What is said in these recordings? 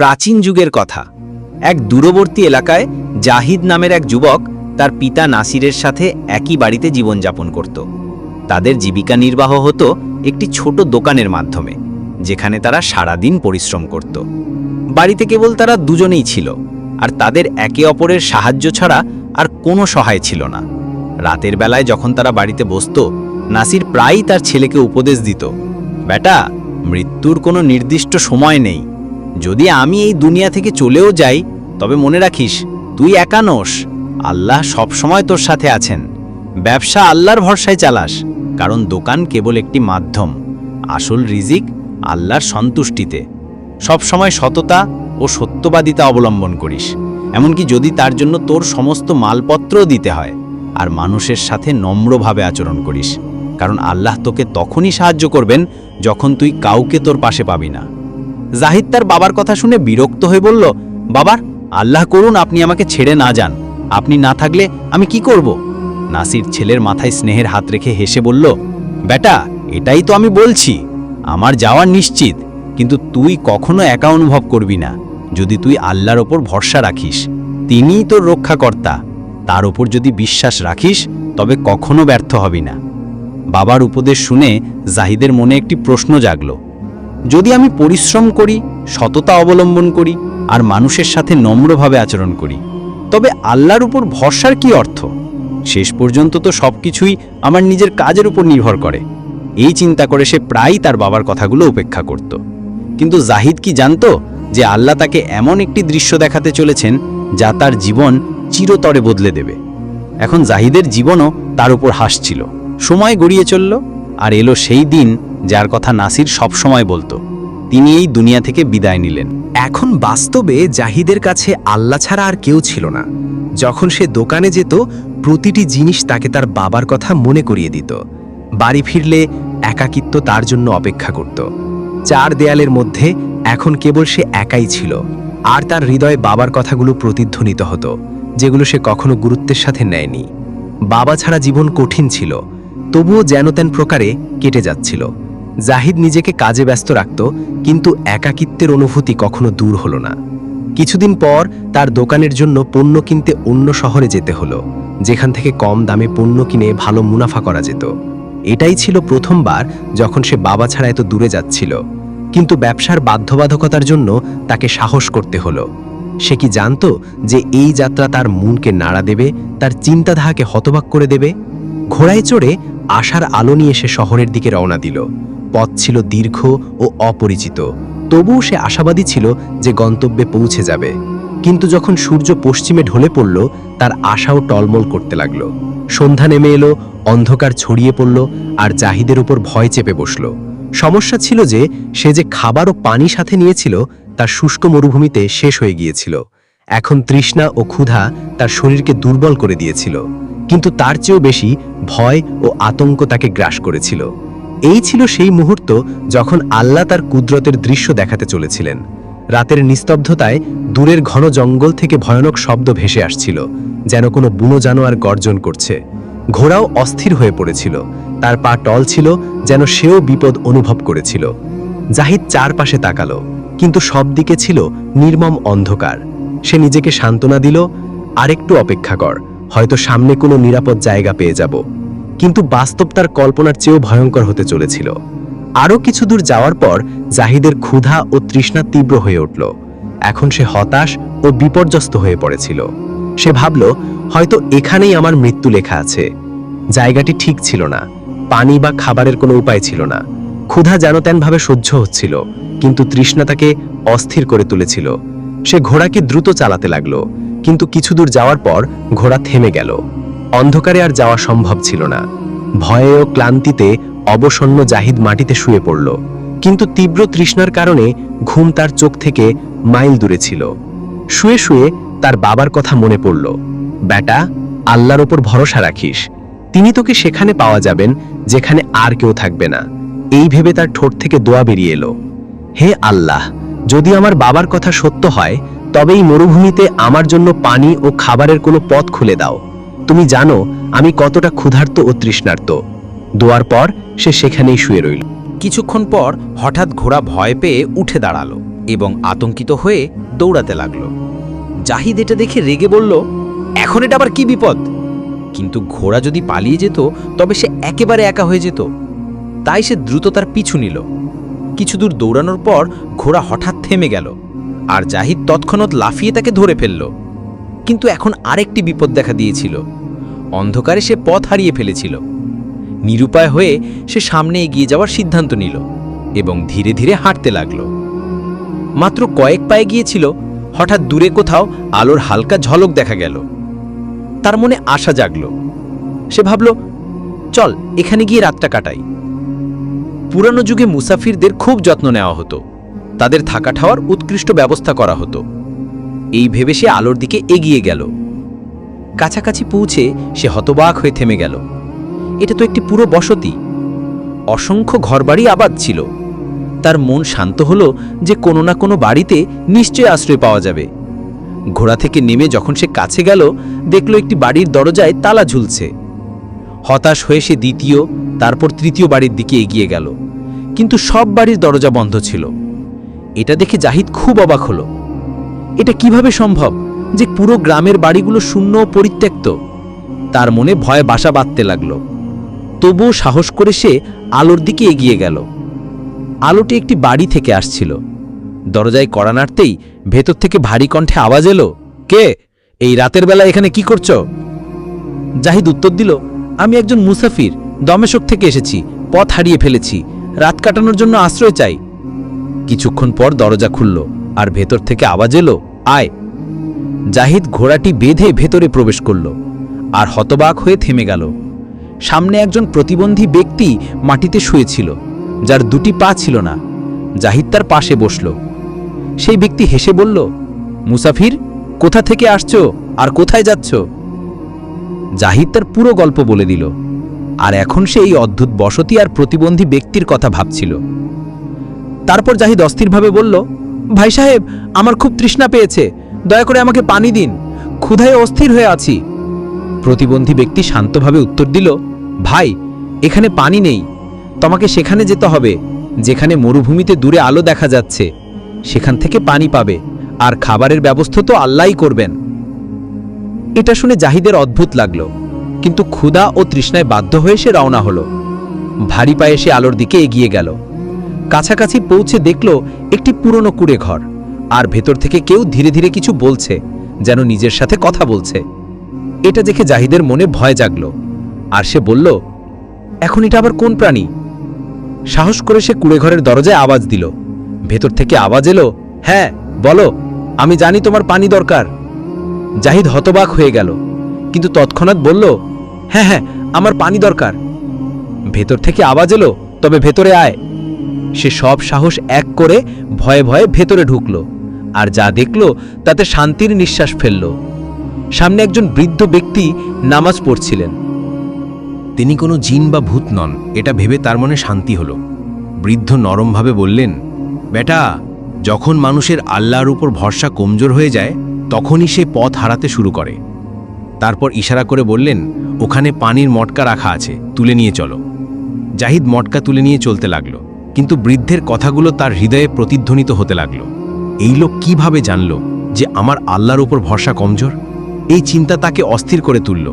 প্রাচীন যুগের কথা। এক দূরবর্তী এলাকায় জাহিদ নামের এক যুবক তার পিতা নাসিরের সাথে একই বাড়িতে জীবনযাপন করত। তাদের জীবিকা নির্বাহ হতো একটি ছোট দোকানের মাধ্যমে, যেখানে তারা সারাদিন পরিশ্রম করত। বাড়িতে কেবল তারা দুজনেই ছিল, আর তাদের একে অপরের সাহায্য ছাড়া আর কোনো সহায় ছিল না। রাতের বেলায় যখন তারা বাড়িতে বসত, নাসির প্রায়ই তার ছেলেকে উপদেশ দিত, বেটা, মৃত্যুর কোনো নির্দিষ্ট সময় নেই যদি আমি এই দুনিয়া থেকে চলেও যাই, তবে মনে রাখিস, তুই একা নোস। আল্লাহ সবসময় তোর সাথে আছেন। ব্যবসা আল্লাহর ভরসায় চালাস, কারণ দোকান কেবল একটি মাধ্যম। আসল রিজিক আল্লাহর সন্তুষ্টিতে। সবসময় সততা ও সত্যবাদিতা অবলম্বন করিস। এমনকি যদি তার জন্য তোর সমস্ত মালপত্রও দিতে হয়, আর মানুষের সাথে নম্রভাবে আচরণ করিস। কারণ আল্লাহ তোকে তখনই সাহায্য করবেন যখন তুই কাউকে তোর পাশে পাবি না। জাহিদ তার বাবার কথা শুনে বিরক্ত হয়ে বলল, বাবার, আল্লাহ করুন আপনি আমাকে ছেড়ে না যান। আপনি না থাকলে আমি কি করব? নাসির ছেলের মাথায় স্নেহের হাত রেখে হেসে বলল, বেটা, এটাই তো আমি বলছি। আমার যাওয়ার নিশ্চিত, কিন্তু তুই কখনো একা অনুভব করবি না। যদি তুই আল্লাহর ওপর ভরসা রাখিস, তিনিই তোর রক্ষাকর্তা। তার ওপর যদি বিশ্বাস রাখিস, তবে কখনো ব্যর্থ হবি না। বাবার উপদেশ শুনে জাহিদের মনে একটি প্রশ্ন জাগলো। যদি আমি পরিশ্রম করি, সততা অবলম্বন করি আর মানুষের সাথে নম্রভাবে আচরণ করি, তবে আল্লাহর উপর ভরসার কি অর্থ? শেষ পর্যন্ত তো সব কিছুই আমার নিজের কাজের উপর নির্ভর করে। এই চিন্তা করে সে প্রায়ই তার বাবার কথাগুলো উপেক্ষা করত। কিন্তু জাহিদ কি জানতো যে আল্লাহ তাকে এমন একটি দৃশ্য দেখাতে চলেছেন যা তার জীবন চিরতরে বদলে দেবে? এখন জাহিদের জীবনও তার উপর হাসছিল। সময় গড়িয়ে চলল আর এলো সেই দিন যার কথা নাসির সবসময় বলতো। তিনি এই দুনিয়া থেকে বিদায় নিলেন। এখন বাস্তবে জাহিদের কাছে আল্লাহ ছাড়া আর কেউ ছিল না। যখন সে দোকানে যেত, প্রতিটি জিনিস তাকে তার বাবার কথা মনে করিয়ে দিত। বাড়ি ফিরলে একাকিত্ব তার জন্য অপেক্ষা করত। চার দেয়ালের মধ্যে এখন কেবল সে একাই ছিল। আর তার হৃদয়ে বাবার কথাগুলো প্রতিধ্বনিত হতো, যেগুলো সে কখনো গুরুত্বের সাথে নেয়নি। বাবা ছাড়া জীবন কঠিন ছিল, তবুও যেন তেন প্রকারে কেটে যাচ্ছিল। জাহিদ নিজেকে কাজে ব্যস্ত রাখত, কিন্তু একাকিত্বের অনুভূতি কখনো দূর হলো না। কিছুদিন পর তার দোকানের জন্য পণ্য কিনতে অন্য শহরে যেতে হলো, যেখান থেকে কম দামে পণ্য কিনে ভালো মুনাফা করা যেত। এটাই ছিল প্রথমবার যখন সে বাবা ছাড়া এত দূরে যাচ্ছিল, কিন্তু ব্যবসার বাধ্যবাধকতার জন্য তাকে সাহস করতে হলো। সে কি জানতো যে এই যাত্রা তার মনকে নাড়া দেবে, তার চিন্তাধারাকে হতবাক করে দেবে? ঘোড়ায় চড়ে আশার আলো নিয়ে সে শহরের দিকে রওনা দিল। পথ ছিল দীর্ঘ ও অপরিচিত। তবুও সে আশাবাদী ছিল যে গন্তব্যে পৌঁছে যাবে। কিন্তু যখন সূর্য পশ্চিমে ঢলে পড়ল, তার আশাও টলমল করতে লাগল। সন্ধ্যা নেমে এলো, অন্ধকার ছড়িয়ে পড়ল আর জাহিদের উপর ভয় চেপে বসল। সমস্যা ছিল যে, সে যে খাবার ও পানি সাথে নিয়েছিল, তার শুষ্ক মরুভূমিতে শেষ হয়ে গিয়েছিল। এখন তৃষ্ণা ও ক্ষুধা তার শরীরকে দুর্বল করে দিয়েছিল। কিন্তু তার চেয়েও বেশি ভয় ও আতঙ্ক তাকে গ্রাস করেছিল। এই ছিল সেই মুহূর্ত যখন আল্লাহ তার কুদরতের দৃশ্য দেখাতে চলেছিলেন। রাতের নিস্তব্ধতায় দূরের ঘন জঙ্গল থেকে ভয়ানক শব্দ ভেসে আসছিল, যেন কোনো বুনো জানোয়ার গর্জন করছে। ঘোড়াও অস্থির হয়ে পড়েছিল, তার পা টল ছিল, যেন সেও বিপদ অনুভব করেছিল। জাহিদ চারপাশে তাকালো, কিন্তু সব দিকে ছিল নির্মম অন্ধকার। সে নিজেকে সান্ত্বনা দিল, আরেকটু অপেক্ষা কর, হয়তো সামনে কোনো নিরাপদ জায়গা পেয়ে যাব। কিন্তু বাস্তব তার কল্পনার চেয়েও ভয়ঙ্কর হতে চলেছিল। আরও কিছু দূর যাওয়ার পর জাহিদের ক্ষুধা ও তৃষ্ণা তীব্র হয়ে উঠল। এখন সে হতাশ ও বিপর্যস্ত হয়ে পড়েছিল। সে ভাবল, হয়তো এখানেই আমার মৃত্যু লেখা আছে। জায়গাটি ঠিক ছিল না। পানি বা খাবারের কোনো উপায় ছিল না। ক্ষুধা যেন তেনভাবে সহ্য হচ্ছিল, কিন্তু তৃষ্ণা তাকে অস্থির করে তুলেছিল। সে ঘোড়াকে দ্রুত চালাতে লাগল, কিন্তু কিছু দূর যাওয়ার পর ঘোড়া থেমে গেল। অন্ধকারে আর যাওয়া সম্ভব ছিল না। ভয়ে ও ক্লান্তিতে অবসন্ন জাহিদ মাটিতে শুয়ে পড়ল। কিন্তু তীব্র তৃষ্ণার কারণে ঘুম তার চোখ থেকে মাইল দূরে ছিল। শুয়ে শুয়ে তার বাবার কথা মনে পড়ল, বেটা, আল্লাহর ওপর ভরসা রাখিস। তিনি তোকে সেখানে পাওয়া যাবেন যেখানে আর কেউ থাকবে না। এই ভেবে তার ঠোঁট থেকে দোয়া বেরিয়ে এলো, হে আল্লাহ, যদি আমার বাবার কথা সত্য হয় তবে এই মরুভূমিতে আমার জন্য পানি ও খাবারের কোনো পথ খুলে দাও। তুমি জানো, আমি কতটা ক্ষুধার্ত ও তৃষ্ণার্ত। দোয়ার পর সে সেখানেই শুয়ে রইল। কিছুক্ষণ পর হঠাৎ ঘোড়া ভয় পেয়ে উঠে দাঁড়াল এবং আতঙ্কিত হয়ে দৌড়াতে লাগল। জাহিদ এটা দেখে রেগে বলল, এখন এটা আবার কি বিপদ? কিন্তু ঘোড়া যদি পালিয়ে যেত, তবে সে একেবারে একা হয়ে যেত। তাই সে দ্রুত তার পিছু নিল। কিছু দূর দৌড়ানোর পর ঘোড়া হঠাৎ থেমে গেল আর জাহিদ তৎক্ষণাৎ লাফিয়ে তাকে ধরে ফেলল। কিন্তু এখন আরেকটি বিপদ দেখা দিয়েছিল। অন্ধকারে সে পথ হারিয়ে ফেলেছিল। নিরুপায় হয়ে সে সামনে এগিয়ে যাওয়ার সিদ্ধান্ত নিল এবং ধীরে ধীরে হাঁটতে লাগল। মাত্র কয়েক পায়ে গিয়েছিল, হঠাৎ দূরে কোথাও আলোর হালকা ঝলক দেখা গেল। তার মনে আশা জাগল। সে ভাবল, চল, এখানে গিয়ে রাতটা কাটাই। পুরানো যুগে মুসাফিরদের খুব যত্ন নেওয়া হতো। তাদের থাকা ঠাওয়ার উৎকৃষ্ট ব্যবস্থা করা হতো। এই ভেবে সে আলোর দিকে এগিয়ে গেল। কাছাকাছি পৌঁছে সে হতবাক হয়ে থেমে গেল। এটা তো একটি পুরো বসতি। অসংখ্য ঘরবাড়ি আবাদ ছিল। তার মন শান্ত হলো যে কোনো না কোনো বাড়িতে নিশ্চয় আশ্রয় পাওয়া যাবে। ঘোড়া থেকে নেমে যখন সে কাছে গেল, দেখল একটি বাড়ির দরজায় তালা ঝুলছে। হতাশ হয়ে সে দ্বিতীয়, তারপর তৃতীয় বাড়ির দিকে এগিয়ে গেল। কিন্তু সব বাড়ির দরজা বন্ধ ছিল। এটা দেখে জাহিদ খুব অবাক হলো। এটা কীভাবে সম্ভব? যে পুরো গ্রামের বাড়িগুলো শূন্য ও পরিত্যক্ত। তার মনে ভয় বাসা বাঁধতে লাগল। তবুও সাহস করে সে আলোর দিকে এগিয়ে গেল। আলোটি একটি বাড়ি থেকে আসছিল। দরজায় কড়া নাড়তেই ভেতর থেকে ভারী কণ্ঠে আওয়াজ এলো, কে? এই রাতের বেলা এখানে কি করছ? জাহিদ উত্তর দিল, আমি একজন মুসাফির, দমেশক থেকে এসেছি, পথ হারিয়ে ফেলেছি, রাত কাটানোর জন্য আশ্রয় চাই। কিছুক্ষণ পর দরজা খুলল আর ভেতর থেকে আওয়াজ এলো, আয় জাহিদ ঘোড়াটি বেঁধে ভেতরে প্রবেশ করল আর হতবাক হয়ে থেমে গেল। সামনে একজন প্রতিবন্ধী ব্যক্তি মাটিতে শুয়েছিল, যার দুটি পা ছিল না। জাহিদ তার পাশে বসল। সেই ব্যক্তি হেসে বলল, মুসাফির, কোথা থেকে আসছো? আর কোথায় যাচ্ছ? জাহিদ তার পুরো গল্প বলে দিল। আর এখন সে এই অদ্ভুত বসতি আর প্রতিবন্ধী ব্যক্তির কথা ভাবছিল। তারপর জাহিদ অস্থিরভাবে বলল, ভাই সাহেব, আমার খুব তৃষ্ণা পেয়েছে। দয়া করে আমাকে পানি দিন। ক্ষুধায় অস্থির হয়ে আছি। প্রতিবন্ধী ব্যক্তি শান্তভাবে উত্তর দিল, ভাই, এখানে পানি নেই। তোমাকে সেখানে যেতে হবে, যেখানে মরুভূমিতে দূরে আলো দেখা যাচ্ছে। সেখান থেকে পানি পাবে, আর খাবারের ব্যবস্থা তো আল্লাহই করবেন। এটা শুনে জাহিদের অদ্ভুত লাগল, কিন্তু ক্ষুধা ও তৃষ্ণায় বাধ্য হয়ে সে রওনা হলো। ভারী পায়ে সে আলোর দিকে এগিয়ে গেল। কাছাকাছি পৌঁছে দেখল একটি পুরনো কুড়ে ঘর আর ভেতর থেকে কেউ ধীরে ধীরে কিছু বলছে, যেন নিজের সাথে কথা বলছে। এটা দেখে জাহিদের মনে ভয় জাগল। আর সে বলল, এখন এটা আবার কোন প্রাণী? সাহস করে সে কুড়ে ঘরের দরজায় আওয়াজ দিল। ভেতর থেকে আওয়াজ এলো হ্যাঁ বলো, আমি জানি তোমার পানি দরকার। জাহিদ হতবাক হয়ে গেল, কিন্তু তৎক্ষণাৎ বলল হ্যাঁ হ্যাঁ আমার পানি দরকার। ভেতর থেকে আওয়াজ এলো, তবে ভেতরে আয়। সে সব সাহস এক করে ভয়ে ভয়ে ভেতরে ঢুকল। আর যা দেখল তাতে শান্তির নিঃশ্বাস ফেলল। সামনে একজন বৃদ্ধ ব্যক্তি নামাজ পড়ছিলেন। তিনি কোনো জিন বা ভূত নন, এটা ভেবে তার মনে শান্তি হলো। বৃদ্ধ নরমভাবে বললেন, বেটা, যখন মানুষের আল্লাহর উপর ভরসা কমজোর হয়ে যায়, তখনই সে পথ হারাতে শুরু করে। তারপর ইশারা করে বললেন, ওখানে পানির মটকা রাখা আছে, তুলে নিয়ে চলো। জাহিদ মটকা তুলে নিয়ে চলতে লাগল, কিন্তু বৃদ্ধের কথাগুলো তার হৃদয়ে প্রতিধ্বনিত হতে লাগল। এই লোক কীভাবে জানল যে আমার আল্লাহর উপর ভরসা কমজোর? এই চিন্তা তাকে অস্থির করে তুলল,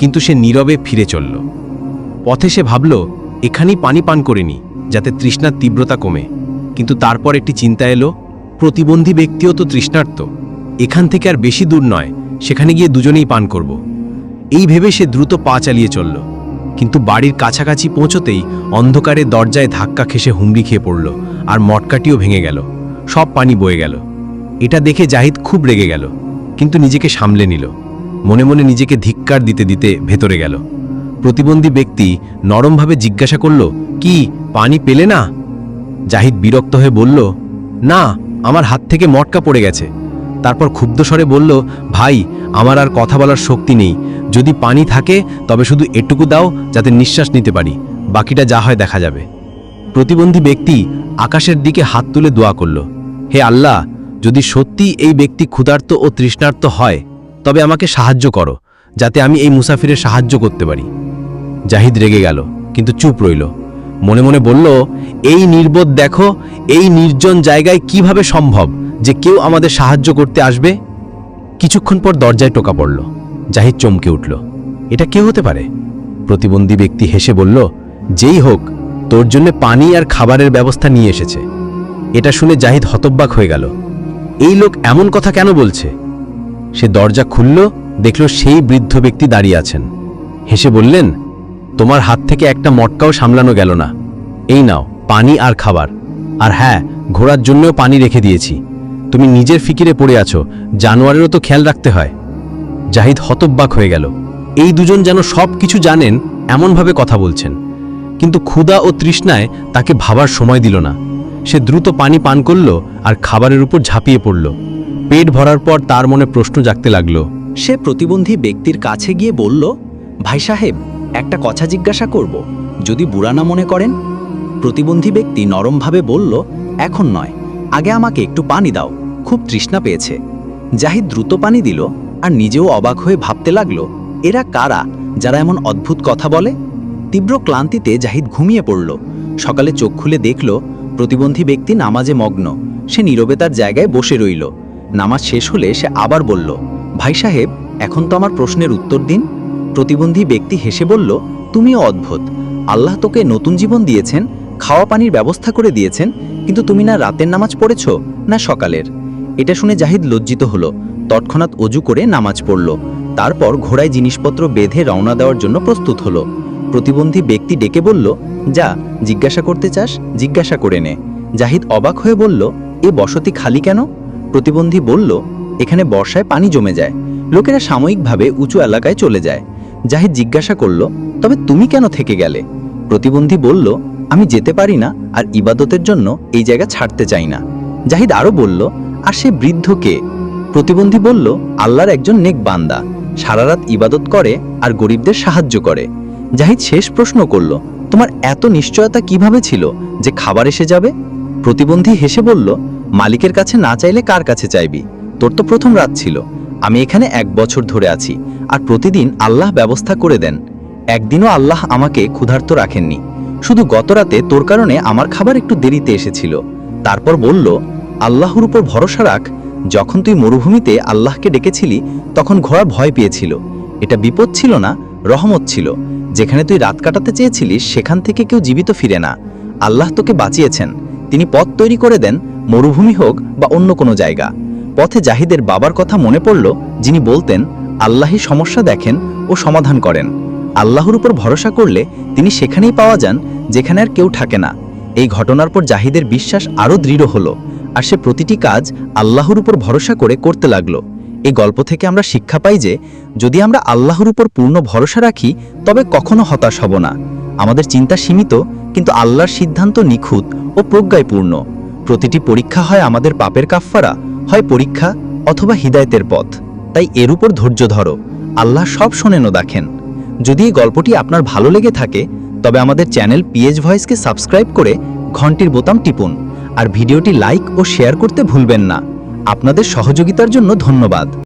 কিন্তু সে নীরবে ফিরে চলল। পথে সে ভাবল, এখানেই পানি পান করিনি যাতে তৃষ্ণার তীব্রতা কমে। কিন্তু তারপর একটি চিন্তা এলো, প্রতিবন্ধী ব্যক্তিও তো তৃষ্ণার্ত, এখান থেকে আর বেশি দূর নয়, সেখানে গিয়ে দুজনেই পান করব। এই ভেবে সে দ্রুত পা চালিয়ে চলল, কিন্তু বাড়ির কাছাকাছি পৌঁছতেই অন্ধকারে দরজায় ধাক্কা খেসে হুমড়ি খেয়ে পড়ল, আর মটকাটিও ভেঙে গেল। সব পানি বয়ে গেল। এটা দেখে জাহিদ খুব রেগে গেল, কিন্তু নিজেকে সামলে নিল। মনে মনে নিজেকে ধিক্কার দিতে দিতে ভেতরে গেল। প্রতিবন্ধী ব্যক্তি নরমভাবে জিজ্ঞাসা করল, কি, পানি পেলে না? জাহিদ বিরক্ত হয়ে বলল, না, আমার হাত থেকে মটকা পড়ে গেছে। তারপর ক্ষুব্ধ স্বরে বলল, ভাই, আমার আর কথা বলার শক্তি নেই। যদি পানি থাকে, তবে শুধু এটুকু দাও, যাতে নিঃশ্বাস নিতে পারি। বাকিটা যা হয় দেখা যাবে। প্রতিবন্ধী ব্যক্তি আকাশের দিকে হাত তুলে দোয়া করল, হে আল্লাহ, যদি সত্যি এই ব্যক্তি ক্ষুধার্ত ও তৃষ্ণার্ত হয়, তবে আমাকে সাহায্য করো, যাতে আমি এই মুসাফিরের সাহায্য করতে পারি। জাহিদ রেগে গেল, কিন্তু চুপ রইল। মনে মনে বলল, এই নির্বোধ দেখো, এই নির্জন জায়গায় কীভাবে সম্ভব যে কেউ আমাদের সাহায্য করতে আসবে? কিছুক্ষণ পর দরজায় টোকা পড়ল। জাহিদ চমকে উঠল, এটা কে হতে পারে? প্রতিবন্ধী ব্যক্তি হেসে বলল, যেই হোক তোর জন্য পানি আর খাবারের ব্যবস্থা নিয়ে এসেছে। এটা শুনে জাহিদ হতব্বাক হয়ে গেল। এই লোক এমন কথা কেন বলছে? সে দরজা খুলল, দেখল সেই বৃদ্ধ ব্যক্তি দাঁড়িয়ে আছেন। হেসে বললেন, তোমার হাত থেকে একটা মটকাও সামলানো গেল না। এই নাও, পানি আর খাবার। আর হ্যাঁ ঘোড়ার জন্যও পানি রেখে দিয়েছি। তুমি নিজের ফিকিরে পড়ে আছো, জানোয়ারেরও তো খেয়াল রাখতে হয়। জাহিদ হতব্বাক হয়ে গেল। এই দুজন যেন সব কিছু জানেন, এমনভাবে কথা বলছেন। কিন্তু ক্ষুধা ও তৃষ্ণায় তাকে ভাবার সময় দিল না। সে দ্রুত পানি পান করল আর খাবারের উপর ঝাঁপিয়ে পড়ল। পেট ভরার পর তার মনে প্রশ্ন জাগতে লাগল, সে প্রতিবন্ধী ব্যক্তির কাছে গিয়ে বলল, ভাই সাহেব, একটা কথা জিজ্ঞাসা করব, যদি বুড়া না মনে করেন? প্রতিবন্ধী ব্যক্তি নরমভাবে বলল, এখন নয়, আগে আমাকে একটু পানি দাও, খুব তৃষ্ণা পেয়েছে। জাহিদ দ্রুত পানি দিল আর নিজেও অবাক হয়ে ভাবতে লাগল, এরা কারা যারা এমন অদ্ভুত কথা বলে? তীব্র ক্লান্তিতে জাহিদ ঘুমিয়ে পড়ল। সকালে চোখ খুলে দেখল, প্রতিবন্ধী ব্যক্তি নামাজে মগ্ন। সে নীরবে তার জায়গায় বসে রইল। নামাজ শেষ হলে সে আবার বলল, ভাই সাহেব, এখন তো আমার প্রশ্নের উত্তর দিন। প্রতিবন্ধী ব্যক্তি হেসে বলল, তুমিও অদ্ভুত। আল্লাহ তোকে নতুন জীবন দিয়েছেন, খাওয়া পানির ব্যবস্থা করে দিয়েছেন, কিন্তু তুমি না রাতের নামাজ পড়েছ, না সকালের। এটা শুনে জাহিদ লজ্জিত হলো। তৎক্ষণাৎ অজু করে নামাজ পড়ল। তারপর ঘোড়ায় জিনিসপত্র বেঁধে রওনা দেওয়ার জন্য প্রস্তুত হলো। প্রতিবন্ধী ব্যক্তি ডেকে বলল, যা, জিজ্ঞাসা করতে চাস, জিজ্ঞাসা করে নে। জাহিদ অবাক হয়ে বলল, এ বসতি খালি কেন? প্রতিবন্ধী বলল, এখানে বর্ষায় পানি জমে যায়। লোকেরা সাময়িকভাবে উঁচু এলাকায় চলে যায়। জাহিদ জিজ্ঞাসা করল, তবে তুমি কেন থেকে গেলে? প্রতিবন্ধী বলল, আমি যেতে পারি না আর ইবাদতের জন্য এই জায়গা ছাড়তে চাই না। জাহিদ আরও বলল, আর সে বৃদ্ধ কে? প্রতিবন্ধী বলল, আল্লাহর একজন নেক বান্দা। সারা রাত ইবাদত করে আর গরিবদের সাহায্য করে। জাহিদ শেষ প্রশ্ন করল, তোমার এত নিশ্চয়তা কীভাবে ছিল যে খাবার এসে যাবে? প্রতিবন্ধী হেসে বলল, মালিকের কাছে না চাইলে কার কাছে চাইবি? তোর তো প্রথম রাত ছিল। আমি এখানে এক বছর ধরে আছি আর প্রতিদিন আল্লাহ ব্যবস্থা করে দেন। একদিনও আল্লাহ আমাকে ক্ষুধার্ত রাখেননি। শুধু গত রাতে তোর কারণে আমার খাবার একটু দেরিতে এসেছিল। তারপর বলল, আল্লাহর উপর ভরসা রাখ। যখন তুই মরুভূমিতে আল্লাহকে ডেকেছিলি, তখন ঘোড়া ভয় পেয়েছিল। এটা বিপদ ছিল না রহমত ছিল। যেখানে তুই রাত কাটাতে চেয়েছিলিস সেখান থেকে কেউ জীবিত ফিরে না। আল্লাহ তোকে বাঁচিয়েছেন। তিনি পথ তৈরি করে দেন, মরুভূমি হোক বা অন্য কোনো জায়গা। পথে জাহিদের বাবার কথা মনে পড়ল, যিনি বলতেন, আল্লাহই সমস্যা দেখেন ও সমাধান করেন। আল্লাহর উপর ভরসা করলে তিনি সেখানেই পাওয়া যান, যেখানে আর কেউ থাকে না। এই ঘটনার পর জাহিদের বিশ্বাস আরও দৃঢ় হলো, আর সে প্রতিটি কাজ আল্লাহর উপর ভরসা করে করতে লাগল। এই গল্প থেকে আমরা শিক্ষা পাই যে, যদি আমরা আল্লাহর উপর পূর্ণ ভরসা রাখি, তবে কখনো হতাশ হব না। আমাদের চিন্তা সীমিত, কিন্তু আল্লাহর সিদ্ধান্ত নিখুঁত ও প্রজ্ঞায় পূর্ণ প্রতিটি পরীক্ষা হয় আমাদের পাপের কাফফারা, হয় পরীক্ষা অথবা হিদায়তের পথ। তাই এর উপর ধৈর্য ধরো, আল্লাহ সব শোনেন ও দেখেন। যদি এই গল্পটি আপনার ভালো লেগে থাকে, তবে আমাদের চ্যানেল পিএইচ ভয়েসকে সাবস্ক্রাইব করে ঘন্টির বোতাম টিপুন, আর ভিডিওটি লাইক ও শেয়ার করতে ভুলবেন না। আপনাদের সহযোগিতার জন্য ধন্যবাদ।